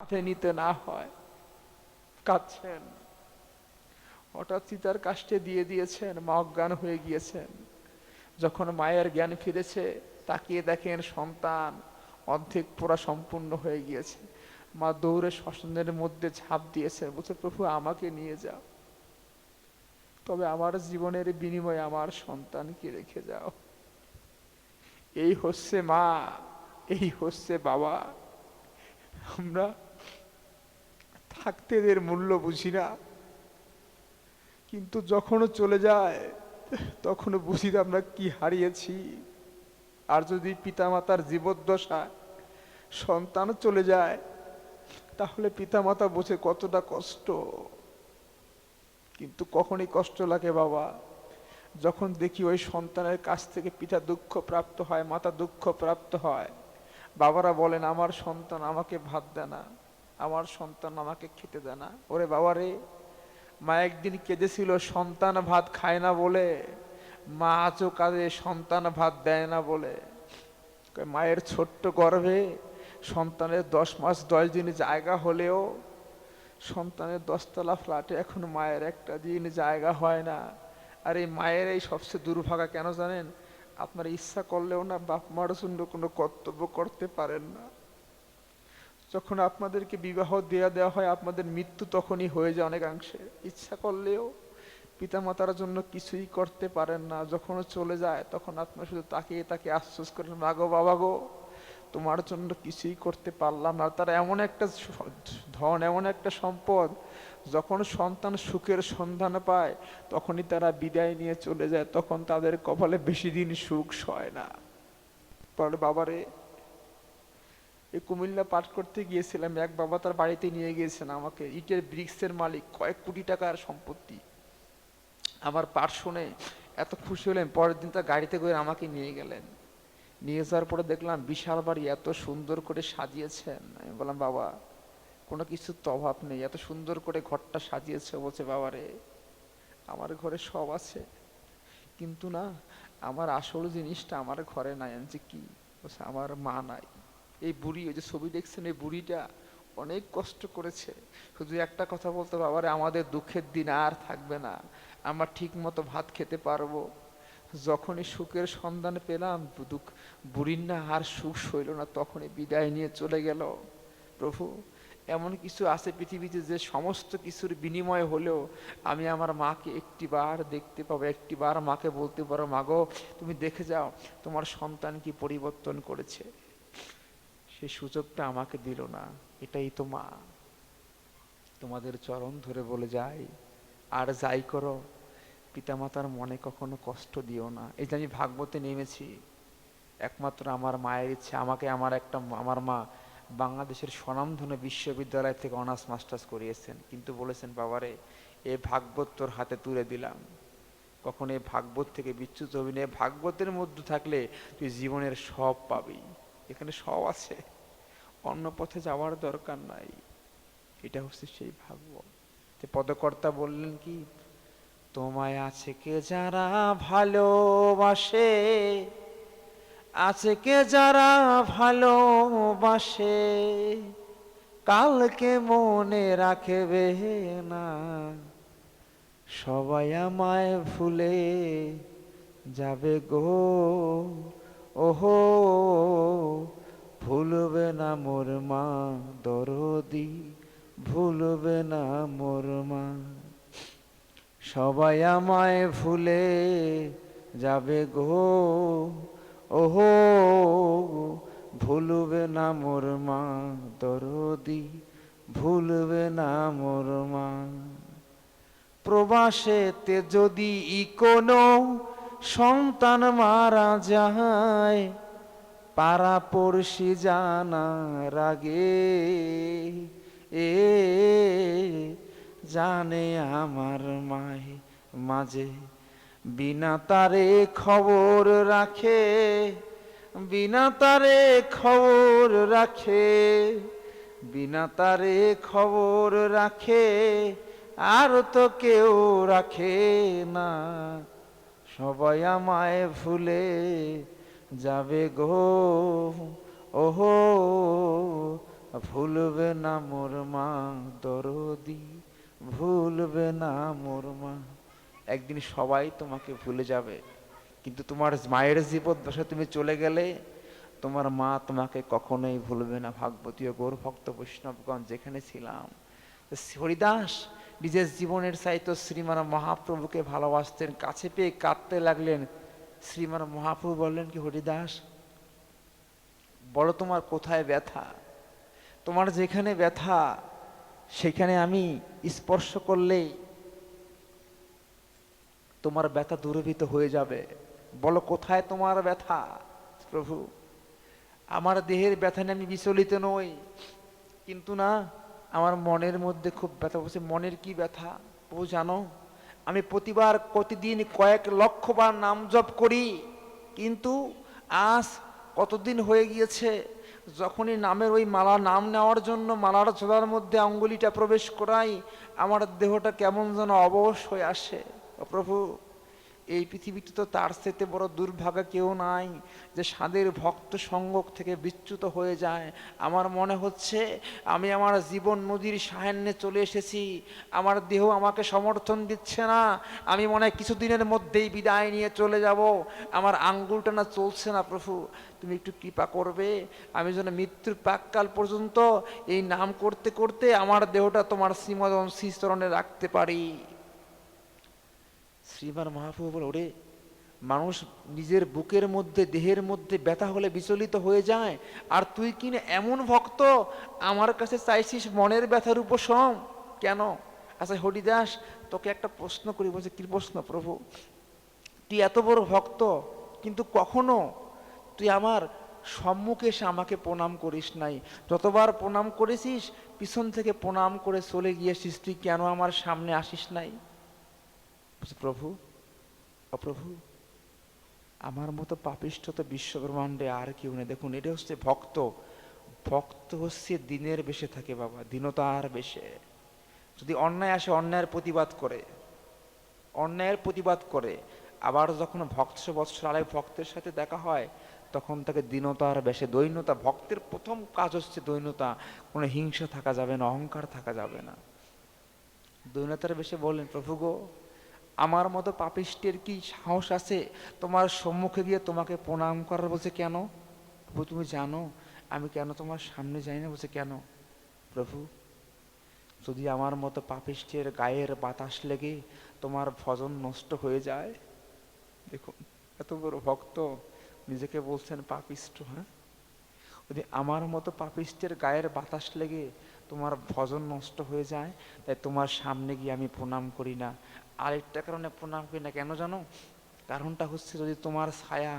হাতে নিতে না হয়। কাঁদছেন। হঠাৎ চিতার কাষ্টে দিয়ে দিয়েছেন মা অজ্ঞান হয়ে গিয়েছেন। যখন মায়ের জ্ঞান ফিরেছে, তাকিয়ে দেখেন সন্তান অর্ধেক পোড়া সম্পূর্ণ হয়ে গিয়েছে। মা দৌড়ে শ্মশানের মধ্যে ঝাঁপ দিয়েছেন, বলছে, প্রভু, আমাকে নিয়ে যাও। তবে আমার জীবনের বিনিময়ে আমার সন্তানকে রেখে যাও। এই হচ্ছে মা, এই হচ্ছে বাবা। আমরা থাকতে এদের মূল্য বুঝি না। কিন্তু যখন চলে যায় তখন বুঝি আমরা কি হারিয়েছি। আর যদি পিতামাতার জীবদ্দশায় সন্তান চলে যায়, তাহলে পিতামাতা বোঝে কতটা কষ্ট। কিন্তু কখনই কষ্ট লাগে বাবা, যখন দেখি ওই সন্তানের কাছ থেকে পিতা দুঃখ প্রাপ্ত হয়, মাতা দুঃখ প্রাপ্ত হয়, বাবারা বলেন, আমার সন্তান আমাকে ভাত দেয় না। আমার সন্তান আমাকে খেতে দেয় না। ওরে বাবা রে মা একদিন কেঁদেছিল, সন্তান ভাত খায় না বলে। মা আজও কাজে সন্তান ভাত দেয় না বলে। মায়ের ছোট্ট গর্ভে সন্তানের দশ মাস দশ দিন জায়গা হলেও সন্তানের দশতলা ফ্ল্যাটে এখন মায়ের একটা দিন জায়গা হয় না। আর এই মায়ের এই সবচেয়ে দুর্ভাগা কেন জানেন? আপনার ইচ্ছা করলেও না বাপ মার জন্য কোনো কর্তব্য করতে পারেন না। যখন আপনাদেরকে বিবাহ দেয়া দেওয়া হয়, আপনাদের মৃত্যু তখনই হয়ে যায় অনেকাংশে। ইচ্ছা করলেও পিতামাতার জন্য কিছুই করতে পারেন না। যখন চলে যায়, তখন আপনার শুধু তাকিয়ে তাকে আশ্বাস করেন মাগো বাবা গো, তোমার জন্য কিছুই করতে পারলাম না। তারা এমন একটা ধন, এমন একটা সম্পদ, যখন সন্তান সুখের সন্ধান পায়, তখনই তারা বিদায় নিয়ে চলে যায়। তখন তাদের কপালে বেশি দিন সুখ সয় না। পরে বাবারে এই কুমিল্লা পাঠ করতে গিয়েছিলাম। এক বাবা তার বাড়িতে নিয়ে গিয়েছেন আমাকে। ইটের ব্রিক্সের মালিক, কয়েক কোটি টাকার সম্পত্তি। আমার পাঠ শুনে এত খুশি হলেন। পরের দিন তার গাড়িতে করে আমাকে নিয়ে গেলেন। নিয়ে যাওয়ার পরে দেখলাম বিশাল বাড়ি, এত সুন্দর করে সাজিয়েছেন। আমি বললাম, বাবা, কোনো কিছুর তো অভাব নেই। এত সুন্দর করে ঘরটা সাজিয়েছে, বলছে বাবারে। আমার ঘরে সব আছে। কিন্তু না, আমার আসল জিনিসটা আমার ঘরে নাই। আমি যে কি? বলছে, আমার মা নাই। এই বুড়ি, ওই যে ছবি দেখছেন, এই বুড়িটা অনেক কষ্ট করেছে। শুধু একটা কথা বলতে বাবারে, আমাদের দুঃখের দিন আর থাকবে না। আমরা ঠিক মতো ভাত খেতে পারব। যখনই সুখের সন্ধান পেলাম, দুঃখ, বুড়ির না আর সুখ সইল না, তখনই বিদায় নিয়ে চলে গেল। প্রভু, এমন কিছু আছে পৃথিবীতে যে সমস্ত কিছুর বিনিময় হলেও আমি আমার মাকে একটিবার দেখতে পাবো, একটিবার মাকে বলতে পারো মাগো তুমি দেখে যাও, তোমার সন্তান কি পরিবর্তন করেছে? সেই সুযোগটা আমাকে দিল না, এটাই তো মা। তোমাদের চরণ ধরে বলে যাই, আর যাই করো, পিতামাতার মনে কখনো কষ্ট দিও না। এই যে আমি ভাগবতে নেমেছি, একমাত্র আমার মায়ের ইচ্ছে, আমাকে আমার একটা আমার মা বাংলাদেশের স্বনামধন্য বিশ্ববিদ্যালয় থেকে অনার্স, মাস্টার্স করিয়েছেন। কিন্তু বলেছেন, বাবারে, এ ভাগবত তোর হাতে তুলে দিলাম। কখন এ ভাগবত থেকে বিচ্যুত হবি না। ভাগবতের মধ্যে থাকলে তুই জীবনের সব পাবি। এখানে সব আছে। অন্য পথে যাওয়ার দরকার নাই। এটা হচ্ছে সেই ভাগবত যে পদকর্তা বললেন কি, তোমায় আছে কে যারা ভালোবাসে? আছে কে যারা ভালোবাসে? কালকে মনে রাখবে না। সবাই আমায় ভুলে যাবে গো। ওহো, ভুলবে না মোর মা দরদি, ভুলবে না মোর মা। সবাই আমায় ভুলে যাবে গো, ওহো, ভুলবে না মোর মা দরদি, ভুলবে না মোর মা। প্রবাসেতে যদি ই কোনো সন্তান মারা যায় পাড়া পড়শি জানার আগে এ, জানে আমার মায় মাঝে, বিনা তারে খবর রাখে, বিনা তারে খবর রাখে, বিনা তারে খবর রাখে, আর তো কেউ রাখে না। সবাই আমায় ভুলে যাবে গো। ওহো, ভুলবে না মোর মা দরদি, ভুলবে না মোর মা। একদিন সবাই তোমাকে ভুলে যাবে, কিন্তু তোমার মায়ের জীবদ্দশা তুমি চলে গেলে তোমার মা তোমাকে কখনোই ভুলবে না। ভাগবতীয় গৌর ভক্ত বৈষ্ণবগণ যেখানে ছিলাম হরিদাস নিজের জীবনের চাইতো শ্রীমান মহাপ্রভুকে ভালোবাসতেন, কাছে পেয়ে কাঁদতে লাগলেন। শ্রীমান মহাপ্রভু বললেন, কি হরিদাস, বলো তোমার কোথায় ব্যথা? তোমার যেখানে ব্যথা, সেখানে আমি স্পর্শ করলেই তোমার ব্যথা দূরীভূত হয়ে যাবে। বলো কোথায় তোমার ব্যথা, প্রভু? আমার দেহের ব্যথা নিয়ে আমি বিচলিত নই। কিন্তু না আমার মনের মধ্যে খুব ব্যথা বসে মনের কি ব্যথা? প্রভু জানো, আমি প্রতিবার প্রতিদিন কয়েক লক্ষ বার নাম জপ করি, কিন্তু আজ কতদিন হয়ে গিয়েছে, যখনই নামের ওই মালা, নাম নেওয়ার জন্য মালার চোদার মধ্যে অঙ্গুলিটা প্রবেশ করাই, আমার দেহটা কেমন যেন অবশ হয়ে আসে। প্রভু এই পৃথিবীতে তো তার সাথে বড় দুর্ভাগা কেউ নাই যে সাদের ভক্ত সঙ্গ থেকে বিচ্যুত হয়ে যায়। আমার মনে হচ্ছে আমি আমার জীবন নদীর সাহান্যে চলে এসেছি। আমার দেহ আমাকে সমর্থন দিচ্ছে না। আমি মনে হয় কিছুদিনের মধ্যেই বিদায় নিয়ে চলে যাব। আমার আঙ্গুলটা না চলছে না প্রভু। তুমি একটু কৃপা করবে। আমি যেন মৃত্যুর প্রাককাল পর্যন্ত এই নাম করতে করতে আমার দেহটা তোমার শ্রীমদন শ্রীচরণে রাখতে পারি। শ্রীমান মহাপ্রভু বলে, ওরে, মানুষ নিজের বুকের মধ্যে, দেহের মধ্যে ব্যথা হলে বিচলিত হয়ে যায়, আর তুই কিনে এমন ভক্ত? আমার কাছে চাইছিস মনের ব্যথার উপশম। কেন? আচ্ছা হরিদাস, তোকে একটা প্রশ্ন করি, বলছে, কি প্রশ্ন প্রভু? তুই এত বড় ভক্ত, কিন্তু কখনো তুই আমার সম্মুখে এসে আমাকে প্রণাম করিস নাই। যতবার প্রণাম করেছিস, পিছন থেকে প্রণাম করে চলে গিয়েছিস, তুই কেন আমার সামনে আসিস নাই? প্রভু, অপ্রভু, আমার মতো পাপিষ্ঠ তো বিশ্বব্রহ্মাণ্ডে আর কেউ নেই। দেখুন এটা হচ্ছে ভক্ত। ভক্ত হচ্ছে দিনের বেশে থাকে বাবা, দীনতার বেশে। যদি অন্যায় আসে, অন্যায়ের প্রতিবাদ করে। অন্যায়ের প্রতিবাদ করে। আবার যখন ভক্ত বৎসর আড়াই ভক্তের সাথে দেখা হয়, তখন তাকে দীনতার বেশে। দৈন্যতা, ভক্তের প্রথম কাজ হচ্ছে দৈন্যতা। কোনো হিংসা থাকা যাবে না, অহংকার থাকা যাবে না। দৈন্যতার বেশে বললেন, প্রভু গো আমার মতো পাপিষ্টের কি সাহস আছে? তোমার সম্মুখে গিয়ে তোমাকে প্রণাম করার বলছে কেন? প্রভু, তুমি জানো, আমি কেন তোমার সামনে যাই না বলছে কেন? প্রভু, যদি আমার মতো পাপিষ্টের গায়ের বাতাস লেগে তোমার ভজন নষ্ট হয়ে যায়? দেখুন, এত বড় ভক্ত নিজেকে বলছেন পাপিষ্ট হ্যাঁ? যদি আমার মতো পাপিষ্টের গায়ের বাতাস লেগে তোমার ভজন নষ্ট হয়ে যায়, তাই তোমার সামনে গিয়ে আমি প্রণাম করি না। আরেকটা কারণে প্রণাম করি না, কেন জানো? কারণটা হচ্ছে যদি তোমার ছায়া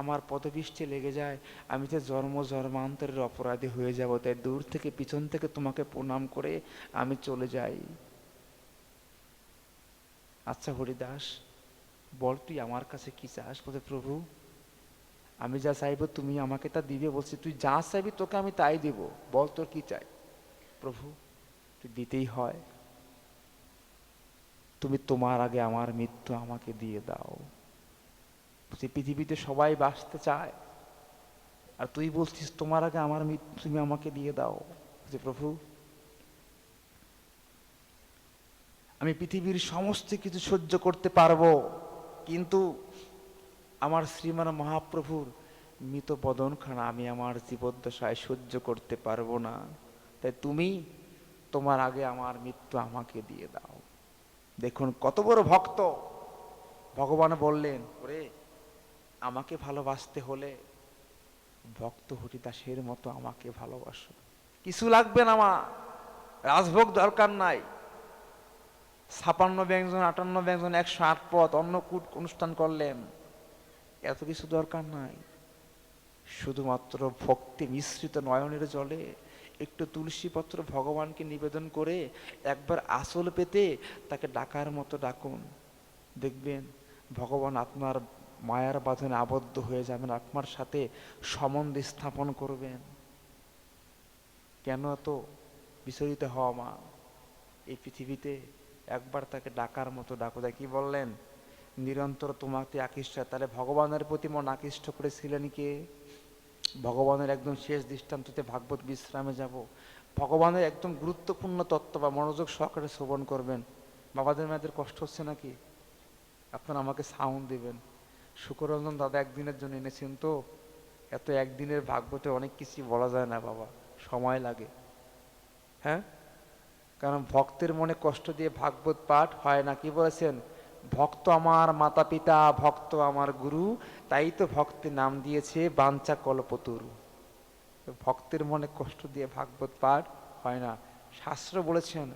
আমার পদপৃষ্ঠে লেগে যায়, আমি তো জন্ম জন্মান্তরের অপরাধী হয়ে যাব, তাই দূর থেকে, পিছন থেকে তোমাকে প্রণাম করে আমি চলে যাই। আচ্ছা হরিদাস, বল তুই আমার কাছে কি চাস বলে প্রভু? আমি যা চাইব তুমি আমাকে তা দিবে বলছি, তুই যা চাইবি তোকে আমি তাই দিব, বল তোর কি চাই? প্রভু, তুই দিতেই হয়। তুমি তোমার আগে আমার মৃত্যু আমাকে দিয়ে দাও। যে পৃথিবীতে সবাই বাঁচতে চায়। আর তুই বলছিস, তোমার আগে আমার মৃত্যু তুমি আমাকে দিয়ে দাও। যে প্রভু, আমি পৃথিবীর সমস্ত কিছু সহ্য করতে পারব, কিন্তু আমার শ্রীমান মহাপ্রভুর মৃত বদনখানা আমি আমার জীবদ্দশায় সহ্য করতে পারব না। তাই তুমি তোমার আগে আমার মৃত্যু আমাকে দিয়ে দাও। দেখুন, কত বড় ভক্ত। ভগবান বললেন, ওরে, আমাকে ভালোবাসতে হলে ভক্ত হরিদাসের মতো আমাকে ভালোবাসো। কিছু লাগবে না মা, রাজভোগ দরকার নাই। ছাপান্ন ব্যঞ্জন, আটান্ন ব্যঞ্জন, একশো আট পথ অন্নকূট অনুষ্ঠান করলেন। এত কিছু দরকার নাই। শুধুমাত্র ভক্তি মিশ্রিত নয়নের জলে একটু তুলসী পত্র ভগবানকে নিবেদন করে একবার আসল পেতে তাকে ডাকার মতো ডাকুন। দেখবেন ভগবান আপনার মায়ার বাঁধনে আবদ্ধ হয়ে যাবেন, আপনার সাথে সম্বন্ধ স্থাপন করবেন। কেন এত বিচলিত হওয়া মা? এই পৃথিবীতে একবার তাকে ডাকার মতো ডাকো। দেয় কি বললেন? নিরন্তর তোমাকে আকৃষ্ট, তাহলে ভগবানের প্রতি মন আকৃষ্ট করেছিলেন কে? ভগবানের একদম শেষ দৃষ্টান্ততে ভাগবত বিশ্রামে যাব। ভগবানের একদম গুরুত্বপূর্ণ তত্ত্ব বা মনোযোগ সহকারে শ্রবণ করবেন। বাবাদের মেয়েদের কষ্ট হচ্ছে নাকি? আপনারা আমাকে সাউন্ড দিবেন। শুকরঞ্জন দাদা একদিনের জন্য এনেছেন তো? এত একদিনের ভাগবতে অনেক কিছু বলা যায় না বাবা, সময় লাগে। হ্যাঁ? কারণ ভক্তের মনে কষ্ট দিয়ে ভাগবত পাঠ হয় না, কি বলেছেন? ভক্ত আমার মাতা পিতা ভক্ত আমার গুরু, তাই তো ভক্তের নাম দিয়েছে বাঞ্চা কল্পতরু। ভক্তের মনে কষ্ট দিয়ে ভাগবত পাঠ হয় না। শাস্ত্র বলেছেন,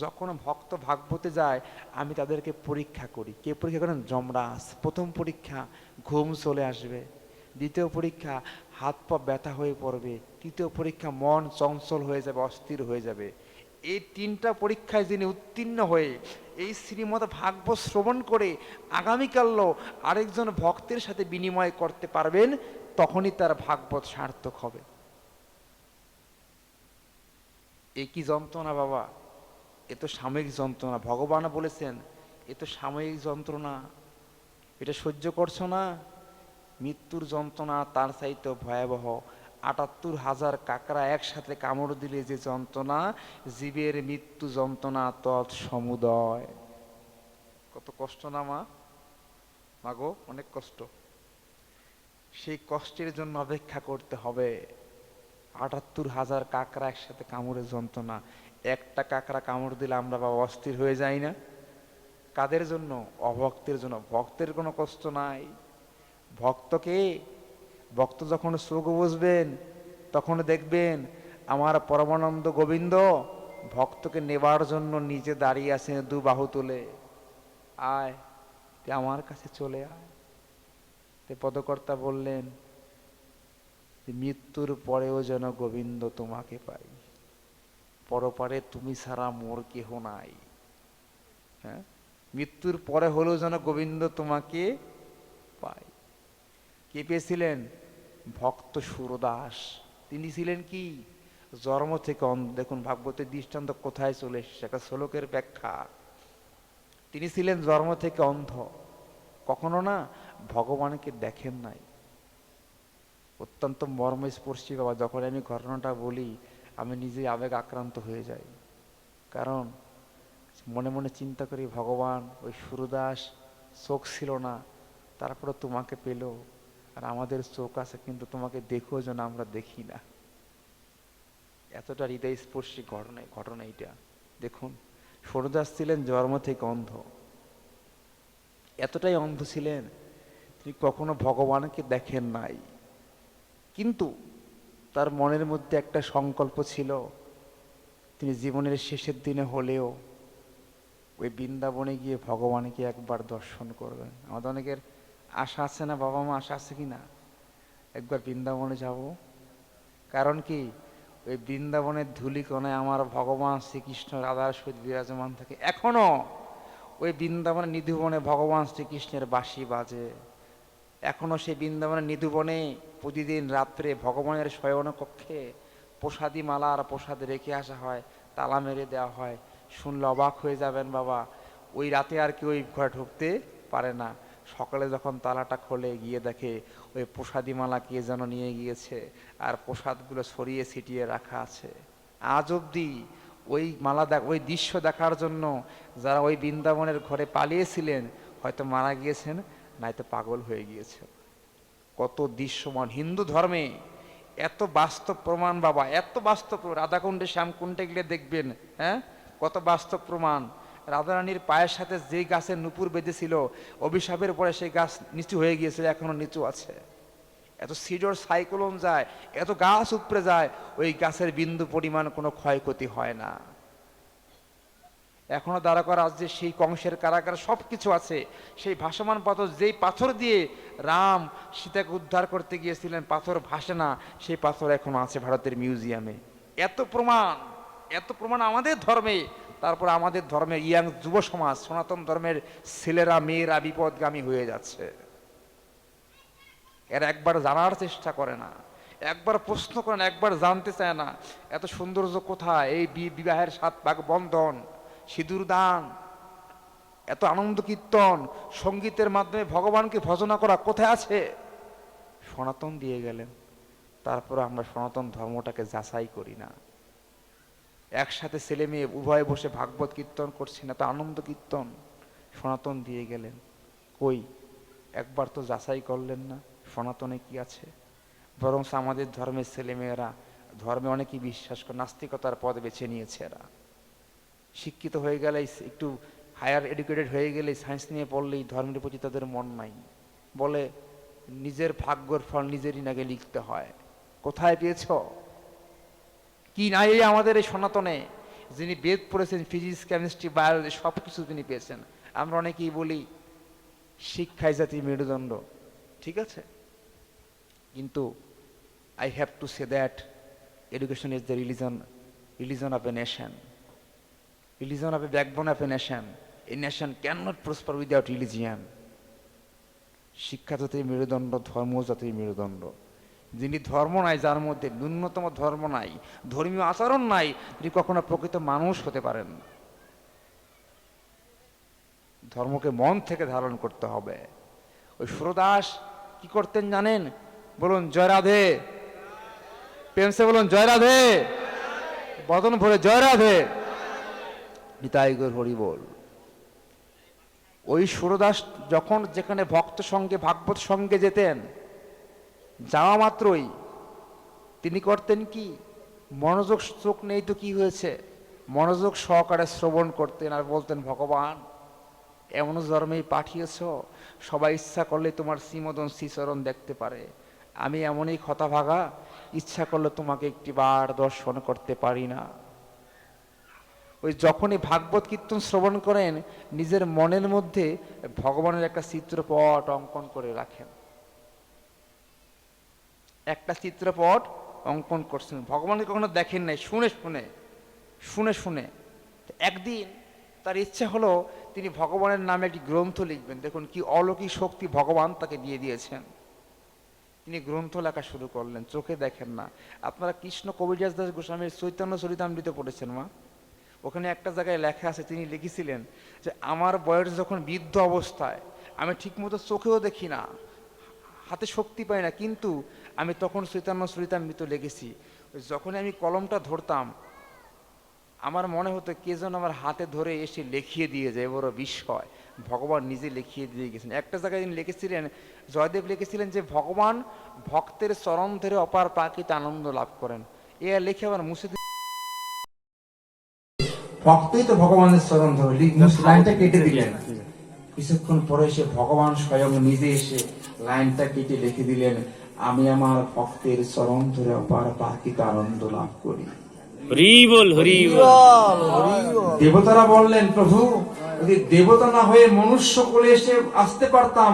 যখন ভক্ত ভাগবতে যায়, আমি তাদেরকে পরীক্ষা করি। কে পরীক্ষা করেন? যমরাজ। প্রথম পরীক্ষা, ঘুম চলে আসবে। দ্বিতীয় পরীক্ষা হাত পা ব্যথা হয়ে পড়বে। তৃতীয় পরীক্ষা, মন চঞ্চল হয়ে যাবে, অস্থির হয়ে যাবে। এই তিনটা পরীক্ষায় যিনি উত্তীর্ণ হয়ে এই শ্রীমদ ভাগবত শ্রবণ করে আগামীকালও আরেকজন ভক্তের সাথে বিনিময় করতে পারবেন, তখনই তার ভাগবত সার্থক হবে। এ কি যন্ত্রণা বাবা? এ তো সাময়িক যন্ত্রণা। ভগবান বলেছেন, এ তো সাময়িক যন্ত্রণা। এটা সহ্য করছ না? মৃত্যুর যন্ত্রণা, তার চাইতে ভয়াবহ। আটাত্তর হাজার কাকরা একসাথে কামড় দিলে যে যন্ত্রণা, জীবের মৃত্যু যন্ত্রণা তৎ সমুদয়। কত কষ্ট না মা? মাগো, অনেক কষ্ট। সেই কষ্টের জন্য অপেক্ষা করতে হবে। আটাত্তর হাজার কাকড়া একসাথে কামড়ের যন্ত্রণা। একটা কাকড়া কামড় দিলে আমরা বাবা অস্থির হয়ে যাই না? কাদের জন্য? অভক্তের জন্য। ভক্তের কোনো কষ্ট নাই। ভক্তকে ভক্ত যখন চোখ বসবেন তখন দেখবেন আমার পরমানন্দ গোবিন্দ ভক্তকে নেবার জন্য নিজে দাঁড়িয়ে আছেন দু বাহু তুলে। আয় আমার কাছে চলে আয়। তে পদকর্তা বললেন মৃত্যুর পরেও যেন গোবিন্দ তোমাকে পাই পরপারে তুমি ছাড়া মোর কেহ নাই। হ্যাঁ? মৃত্যুর পরে হলেও যেন গোবিন্দ তোমাকে পায়। কে পেয়েছিলেন? ভক্ত সুরদাস। তিনি ছিলেন কি? জন্ম থেকে অন্ধ দেখুন, ভাগবতের দৃষ্টান্ত কোথায় চলে এসেছে? একটা শ্লোকের ব্যাখ্যা। তিনি ছিলেন জন্ম থেকে অন্ধ। কখনো না ভগবানকে দেখেন নাই। অত্যন্ত মর্মস্পর্শী বাবা, যখন আমি ঘটনাটা বলি, আমি নিজেই আবেগ আক্রান্ত হয়ে যাই। কারণ মনে মনে চিন্তা করি, ভগবান, ওই সুরদাস, চোখ ছিল না, তারপরে তোমাকে পেল। আর আমাদের চোখ আছে, কিন্তু তোমাকে দেখেও যেন আমরা দেখি না। এতটা হৃদয়স্পর্শী ঘটনা ঘটনা এটা দেখুন সুরদাস ছিলেন জন্ম থেকে অন্ধ। এতটাই অন্ধ ছিলেন, তিনি কখনো ভগবানকে দেখেন নাই। কিন্তু তার মনের মধ্যে একটা সংকল্প ছিল, তিনি জীবনের শেষের দিনে হলেও ওই বৃন্দাবনে গিয়ে ভগবানকে একবার দর্শন করবেন। আমাদের অনেকের আশা আছে না, বাবা মা আশা আছে কি না একবার বৃন্দাবনে যাব। কারণ কি? ওই বৃন্দাবনের ধুলিকণায় আমার ভগবান শ্রীকৃষ্ণ রাধার সহিত বিরাজমান থাকে এখনও। ওই বৃন্দাবনের নিধুবনে ভগবান শ্রীকৃষ্ণের বাঁশি বাজে। এখনও সেই বৃন্দাবনের নিধুবনে প্রতিদিন রাত্রে ভগবানের শয়ন কক্ষে প্রসাদী মালা আর প্রসাদ রেখে আসা হয়, তালা মেরে দেওয়া হয়। শুনলে অবাক হয়ে যাবেন বাবা, ওই রাতে আর কেউ ওই ঘরে ঢুকতে পারে না। সকালে যখন তালাটা খোলে, গিয়ে দেখে ওই প্রসাদী মালা কে যেন নিয়ে গিয়েছে আর প্রসাদগুলো ছড়িয়ে ছিটিয়ে রাখা আছে। আজ অবধি ওই মালা দেখ ওই দৃশ্য দেখার জন্য যারা ওই বৃন্দাবনের ঘরে পালিয়েছিলেন, হয়তো মারা গিয়েছেন নয়তো পাগল হয়ে গিয়েছে। কত দৃশ্যমান হিন্দু ধর্মে এত বাস্তব প্রমাণ বাবা, এত বাস্তব। রাধাকুণ্ডে, শ্যামকুণ্ডে গেলে দেখবেন হ্যাঁ? কত বাস্তব প্রমাণ। রাধারানীর পায়ের সাথে যে গাছের নুপুর বেঁধেছিল, অভিশাপের পরে সেই গাছ নিচু হয়ে গিয়েছিল, এখনও নিচু আছে। এত সিডর সাইক্লোন যায়, এত গাছ উপড়ে যায়, ওই গাছের বিন্দু পরিমাণ কোনো ক্ষয়ক্ষতি হয় না। এখনও দ্বারকা রাজ্যে সেই কংসের কারাগার সব কিছু আছে। সেই ভাসমান পাথর যেই পাথর দিয়ে রাম সীতাকে উদ্ধার করতে গিয়েছিলেন, পাথর ভাসে না, সেই পাথর এখনও আছে ভারতের মিউজিয়ামে। এত প্রমাণ এত প্রমাণ আমাদের ধর্মে তারপর আমাদের ধর্মের ইয়াং যুব সমাজ, সনাতন ধর্মের ছেলেরা, মেয়েরা বিপদগামী হয়ে যাচ্ছে। এরা একবার জানার চেষ্টা করে না। একবার প্রশ্ন করে না একবার জানতে চায় না, এত সৌন্দর্য কোথায়? এই বিবাহের সাত ভাগ বন্ধন, সিঁদুর দান, এত আনন্দ কীর্তন, সঙ্গীতের মাধ্যমে ভগবানকে ভজনা করা কোথায় আছে? সনাতন দিয়ে গেলেন। তারপর আমরা সনাতন ধর্মটাকে যাচাই করি না। একসাথে ছেলে মেয়ে উভয়ে বসে ভাগবত কীর্তন করছি না, তো আনন্দ কীর্তন? সনাতন দিয়ে গেলেন। কই? একবার তো যাচাই করলেন না, সনাতনে কি আছে? বরং আমাদের ধর্মের ছেলেমেয়েরা ধর্মে অনেকেই বিশ্বাস করে, নাস্তিকতার পথ বেছে নিয়েছে এরা। শিক্ষিত হয়ে গেলে, একটু হায়ার এডুকেটেড হয়ে গেলে সায়েন্স নিয়ে পড়লেই ধর্মের প্রতি তাদের মন নাই। বলে, নিজের ভাগ্যর ফল নিজেরই নাকি লিখতে হয়। কোথায় পেয়েছ? কি নাই এই আমাদের এই সনাতনে? যিনি বেদ পড়েছেন, ফিজিক্স, কেমিস্ট্রি, বায়োলজি সব কিছু তিনি পেয়েছেন। আমরা অনেকেই বলি শিক্ষায় জাতি মেরুদণ্ড। ঠিক আছে? কিন্তু I have to say that education is the religion religion of a nation religion of a backbone of a nation a nation can not prosper without religion শিক্ষা জাতির মেরুদণ্ড, ধর্ম জাতির মেরুদণ্ড। যিনি ধর্ম নাই, যার মধ্যে ন্যূনতম ধর্ম নাই, ধর্মীয় আচরণ নাই, তিনি কখনো প্রকৃত মানুষ হতে পারেন ধর্মকে মন থেকে ধারণ করতে হবে। ওই সুরদাস কি করতেন জানেন? বলুন, জয় রাধে। প্রেমসে বলুন, জয় রাধে। বদন ভরে, জয় রাধে। নিতাই হরি বল। ওই সুরদাস যখন যেখানে ভক্ত সঙ্গে, ভাগবত সঙ্গে যেতেন যাওয়া মাত্রই। তিনি করতেন কি? মনোযোগ, চোখ নেই তো কি হয়েছে? মনোযোগ সহকারে শ্রবণ করতেন আর বলতেন, ভগবান এমন ধর্মেই পাঠিয়েছ। সবাই ইচ্ছা করলে তোমার শ্রীমদন শ্রীচরণ দেখতে পারে। আমি এমনই কথা ভাগা, ইচ্ছা করলে তোমাকে একটি বার দর্শন করতে পারি না। ওই যখনই ভাগবত কীর্তন শ্রবণ করেন, নিজের মনের মধ্যে ভগবানের একটা চিত্রপট অঙ্কন করে রাখেন। একটা চিত্রপট অঙ্কন করছেন। ভগবানকে কখনো দেখেন নাই, শুনে শুনে শুনে শুনে। একদিন তার ইচ্ছা হলো তিনি ভগবানের নামে একটি গ্রন্থ লিখবেন। দেখুন কি অলৌকিক শক্তি ভগবান তাকে দিয়ে দিয়েছেন। তিনি গ্রন্থ লেখা শুরু করলেন, চোখে দেখেন না। আপনারা কৃষ্ণ কবিরাজ দাস গোস্বামীর চৈতন্য চরিতামৃত পড়েছেন, মা? ওখানে একটা জায়গায় লেখা আছে, তিনি লিখেছিলেন যে, আমার বয়স যখন বৃদ্ধ অবস্থায়, আমি ঠিকমতো চোখেও দেখি না, হাতে শক্তি পাই না, কিন্তু আমি তখন চরিতামৃত লিখেছি ওই যখনই আমি কলমটা ধরতাম আমার মনে হতো কে যেন আমার হাতে ধরে এসে লিখিয়ে দিয়ে যায় বড় বিস্ময়। ভগবান নিজে লিখিয়ে দিয়ে গেছেন। একটা জায়গায় তিনি লিখেছিলেন জয়দেব লিখেছিলেন যে ভগবান ভক্তের চরণ ধরে অপার প্রাকৃত আনন্দ লাভ করেন। এ আর লিখে আবার মুছে দিয়ে- ভক্তই তো ভগবানের চরণ ধরে লাইনটা কেটে দিলেন। কিছুক্ষণ পরে এসে ভগবান স্বয়ং নিজে এসে লাইনটা কেটে লিখে দিলেন আমি আমার ভক্তের চরণ ধরে অপার প্রাকৃত আনন্দ লাভ করি। হরি বল হরি বল দেবতারা বললেন প্রভু যদি দেবতা না হয়ে মনুষ্য কোলে এসে আসতে পারতাম